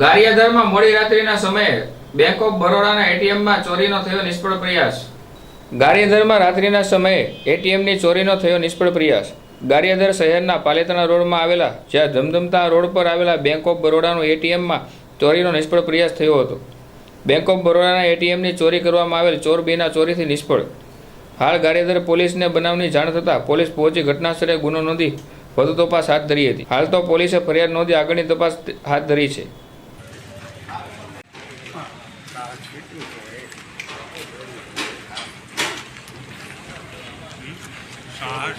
ગારિયાધારમાં મોડી રાત્રિના સમયે બેંક ઓફ બરોડાના એટીએમમાં ચોરીનો થયો નિષ્ફળ પ્રયાસ. ગારિયાધારમાં રાત્રિના સમયે એટીએમની ચોરીનો થયો નિષ્ફળ પ્રયાસ. ગારિયાધર શહેરના પાલેતાણા રોડમાં આવેલા, જ્યાં ધમધમતા રોડ પર આવેલા બેંક ઓફ બરોડાનું એટીએમમાં ચોરીનો નિષ્ફળ પ્રયાસ થયો હતો. બેંક ઓફ બરોડાના એટીએમની ચોરી કરવામાં આવેલ ચોર બેના ચોરીથી નિષ્ફળ. હાલ ગારિયાધર પોલીસને બનાવની જાણ થતાં પોલીસ પહોંચી ઘટનાસ્થળે ગુનો નોંધી વધુ તપાસ હાથ ધરી હતી. હાલ તો પોલીસે ફરિયાદ નોંધી આગળની તપાસ હાથ ધરી છે. ষাট